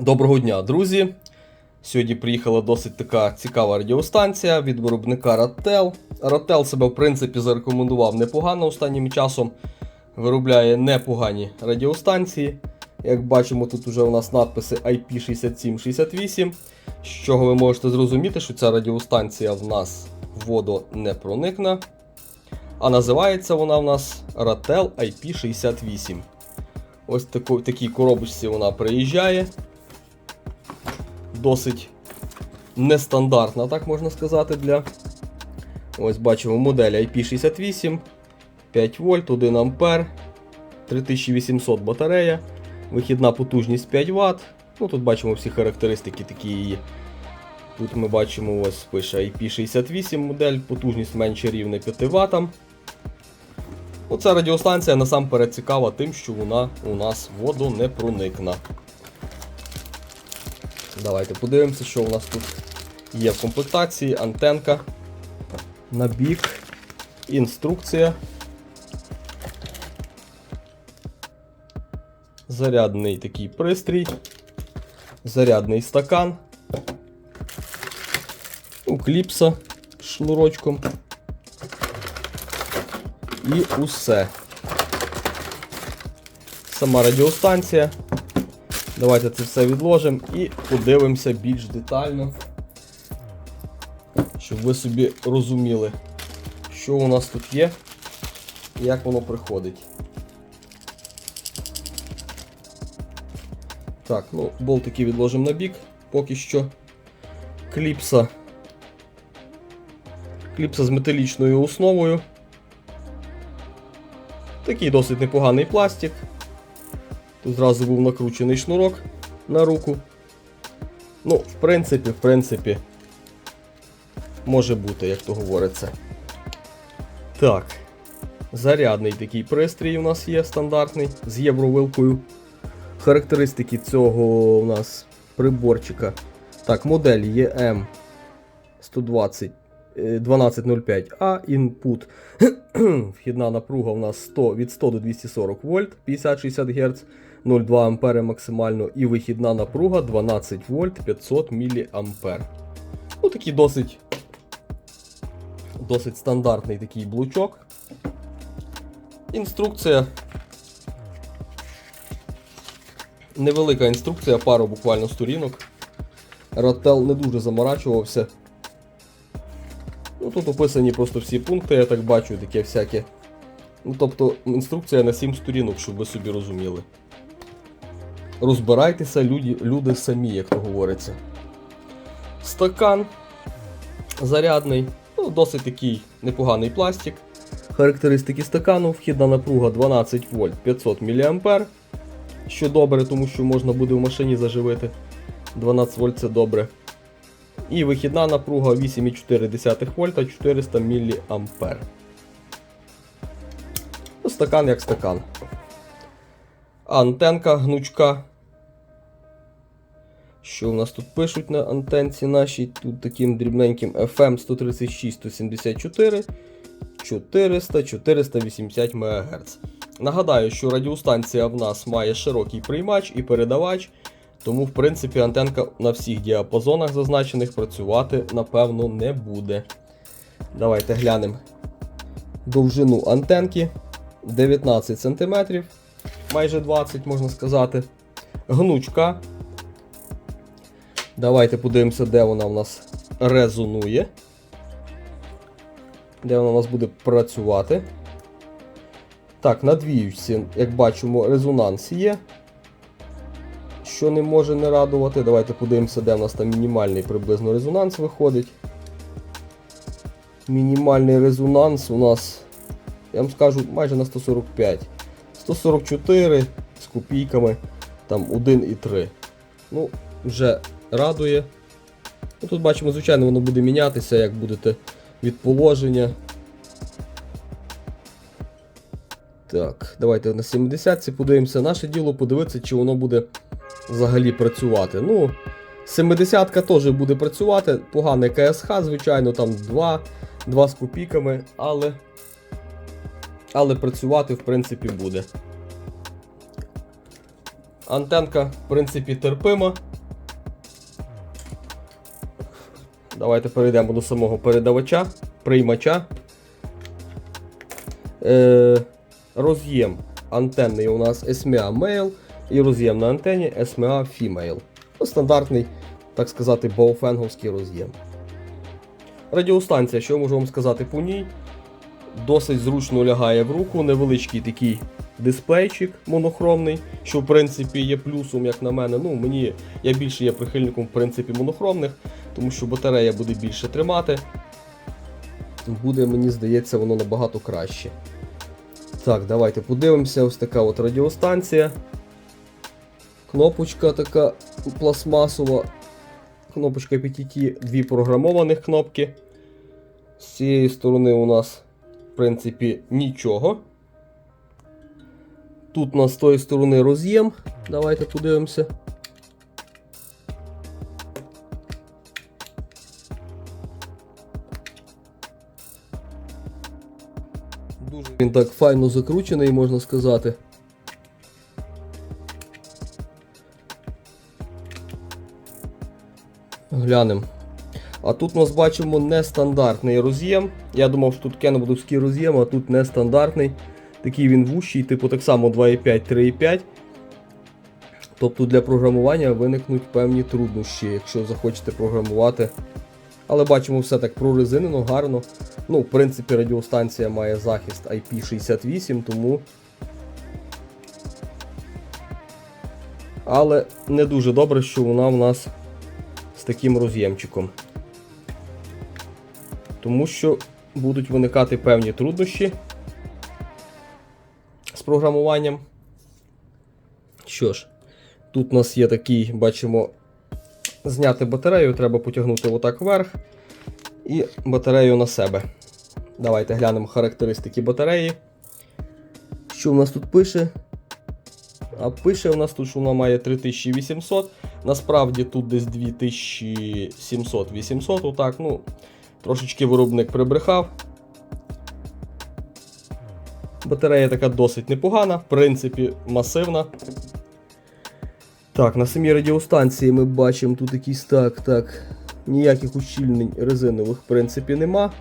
Доброго дня, друзі! Сьогодні приїхала досить така цікава радіостанція від виробника Ratel. Ratel себе, в принципі, зарекомендував непогано останнім часом. Виробляє непогані радіостанції. Як бачимо, тут вже у нас надписи IP6768, з чого ви можете зрозуміти, що ця радіостанція в нас водонепроникна. А називається вона в нас Ratel IP68. Ось тако, в такій коробочці вона приїжджає. Досить нестандартна, так можна сказати, для. Ось бачимо модель IP68, 5 вольт, 1 ампер, 3800 батарея, вихідна потужність 5 Вт. Ну, тут бачимо всі характеристики такі її. Тут ми бачимо, ось пише IP68 модель, потужність менше рівне 5 Вт. Оця радіостанція насамперед цікава тим, що вона у нас водонепроникна. Давайте подивимося, що у нас тут є в комплектації. Антенка, набік, інструкція. Зарядний такий пристрій, зарядний стакан, у кліпса шнурочком. І усе. Сама радіостанція. Давайте це все відложимо і подивимося більш детально, щоб ви собі розуміли, що у нас тут є і як воно приходить. Так, ну, болтики відложимо на бік, поки що. Кліпса. Кліпса з металічною основою. Такий досить непоганий пластик. Зразу був накручений шнурок на руку. Ну, в принципі, в принципі, може бути, як то говориться. Так. Зарядний такий пристрій у нас є стандартний з євровилкою. Характеристики цього у нас приборчика. Так, модель EM 120 1205А, інпут. Вхідна напруга у нас 100, від 100 до 240 вольт, 50-60 Гц, 0,2 ампери максимально, і вихідна напруга 12 вольт 500 мА. Ну, такий досить, досить стандартний такий блучок. Інструкція. Невелика інструкція, пару буквально сторінок. Ротел не дуже заморачувався. Ну, Тут описані просто всі пункти, я так бачу, таке всяке. Ну, тобто, інструкція на 7 сторінок, щоб ви собі розуміли. Розбирайтеся, люди, люди самі, як то говориться. Стакан зарядний, ну, досить такий непоганий пластик. Характеристики стакану, вхідна напруга 12 вольт 500 мА. Що добре, тому що можна буде в машині заживити. 12 вольт це добре. І вихідна напруга 8,4 вольта 400 мА. Ну, Стакан як стакан. Антенка гнучка. Що у нас тут пишуть на антенці нашій? Тут таким дрібненьким FM 136 174 400 480 МГц. Нагадаю, що радіостанція в нас має широкий приймач і передавач. Тому, в принципі, антенка на всіх діапазонах зазначених працювати, напевно, не буде. Давайте глянемо довжину антенки 19 см, майже 20 можна сказати. Гнучка. Давайте подивимося, де вона у нас резонує. Де вона у нас буде працювати. Так, на двіючці, як бачимо, резонанс є що не може не радувати. Давайте подивимося, де в нас там мінімальний приблизно резонанс виходить. Мінімальний резонанс у нас, я вам скажу, майже на 145. 144 з копійками, там 1,3. Ну, вже радує. Ну, Тут бачимо, звичайно, воно буде мінятися, як будете від положення. Так, давайте на 70 подивимося. Наше діло подивитися, чи воно буде взагалі працювати. Ну, 70-ка теж буде працювати, погане КСХ, звичайно, там 2, 2 з копійками, але але працювати в принципі буде. Антенка, в принципі, терпима. Давайте перейдемо до самого передавача, приймача. Е, роз'єм антенний у нас SMA Male і роз'єм на антені SMA Female. Ну, стандартний, так сказати, боуфенговський роз'єм. Радіостанція, що можу вам сказати по ній? Досить зручно лягає в руку, невеличкий такий дисплейчик монохромний, що в принципі є плюсом, як на мене. Ну, мені я більше є прихильником в принципі монохромних, тому що батарея буде більше тримати. Буде, мені здається, воно набагато краще. Так, давайте подивимося. Ось така от радіостанція. Кнопочка така пластмасова. Кнопочка PTT, дві програмованих кнопки. З цієї сторони у нас, в принципі, нічого. Тут у нас з тої сторони роз'єм. Давайте подивимося. Так файно закручений, можна сказати. Глянемо. А тут нас бачимо нестандартний роз'єм. Я думав, що тут кенобудовський роз'єм, а тут нестандартний. Такий він вущий, типу так само 2,5-3,5. Тобто для програмування виникнуть певні труднощі, якщо захочете програмувати. Але бачимо, все так прорезинено, гарно. Ну, в принципі, радіостанція має захист IP68, тому. Але не дуже добре, що вона в нас з таким роз'ємчиком. Тому що будуть виникати певні труднощі з програмуванням. Що ж, тут у нас є такий, бачимо, зняти батарею, треба потягнути отак вверх і батарею на себе. Давайте глянемо характеристики батареї. Що в нас тут пише? А пише у нас тут, що вона має 3800. Насправді тут десь 2700-800, отак, ну, трошечки виробник прибрехав. Батарея така досить непогана, в принципі, масивна. Так, на самій радіостанції ми бачимо тут якийсь так, так, ніяких ущільнень резинових, в принципі, нема.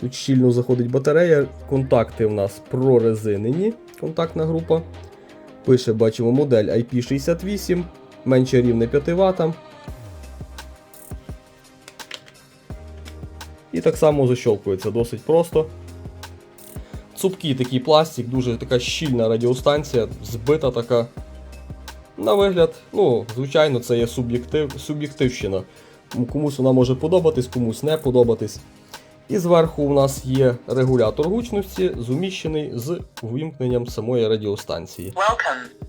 Тут щільно заходить батарея, контакти в нас прорезинені, контактна група. Пише, бачимо, модель IP68, менше рівне 5 Вт. І так само защолкується досить просто. Цупкий такий пластик, дуже така щільна радіостанція, збита така. На вигляд, ну, звичайно, це є суб'єктив, суб'єктивщина. Комусь вона може подобатись, комусь не подобатись. І зверху у нас є регулятор гучності, зуміщений з вимкненням самої радіостанції. Welcome.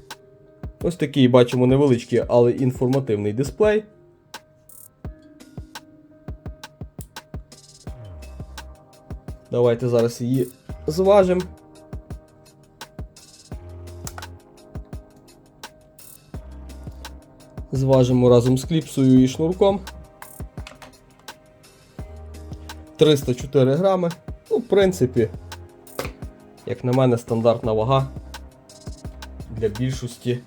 Ось такий бачимо невеличкий, але інформативний дисплей. Давайте зараз її зважимо. Зважимо разом з кліпсою і шнурком. 304 грами. Ну, в принципі, як на мене, стандартна вага для більшості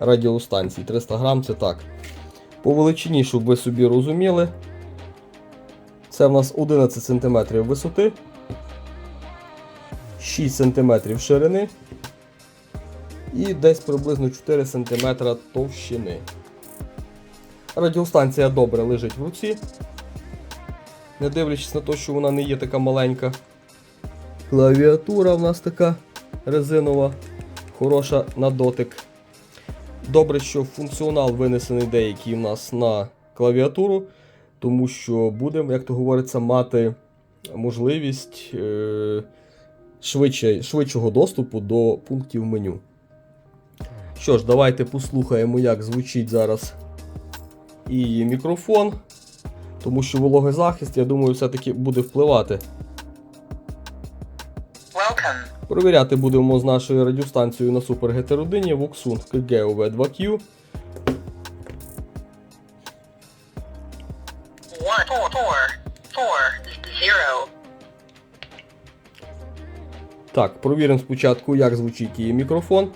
радіостанцій. 300 грам це так. По величині, щоб ви собі розуміли, це в нас 11 см висоти, 6 см ширини і десь приблизно 4 см товщини. Радіостанція добре лежить в руці, не дивлячись на те, що вона не є така маленька. Клавіатура в нас така резинова, хороша на дотик. Добре, що функціонал винесений деякий в нас на клавіатуру, тому що будемо, як то говориться, мати можливість е, швидше, швидшого доступу до пунктів меню. Що ж, давайте послухаємо, як звучить зараз і мікрофон, тому що вологий захист, я думаю, все-таки буде впливати. Welcome. Провіряти будемо з нашою радіостанцією на Super GT1 Voxung KGOV 2Q. One, four, four, four, zero. Так, провіримо спочатку, як звучить її мікрофон.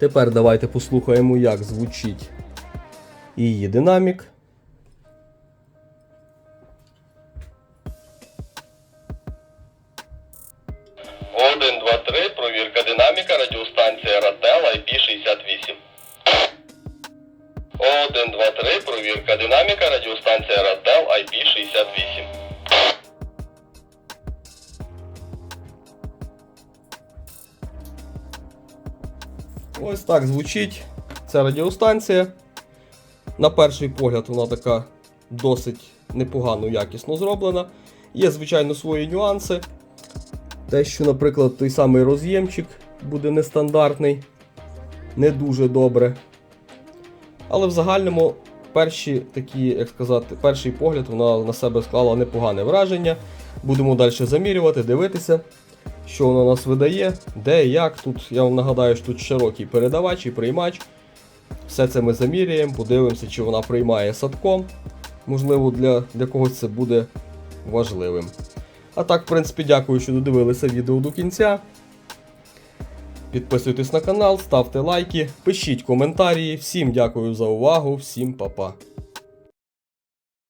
Тепер давайте послухаємо, як звучить її динамік. Один, два, три, провірка динаміка, радіостанція Радел IP68. Один, два, три, провірка динаміка, радіостанція Радел IP68. Ось так звучить ця радіостанція. На перший погляд вона така досить непогано якісно зроблена. Є, звичайно, свої нюанси. Те, що, наприклад, той самий роз'ємчик буде нестандартний, не дуже добре. Але в загальному перші такі, як сказати, перший погляд вона на себе склала непогане враження. Будемо далі замірювати, дивитися, що вона нас видає, де, як. Тут я вам нагадаю, що тут широкий передавач і приймач. Все це ми заміряємо, подивимося, чи вона приймає садком. Можливо, для, для когось це буде важливим. А так, в принципі, дякую, що додивилися відео до кінця. Підписуйтесь на канал, ставте лайки, пишіть коментарі. Всім дякую за увагу, всім па-па.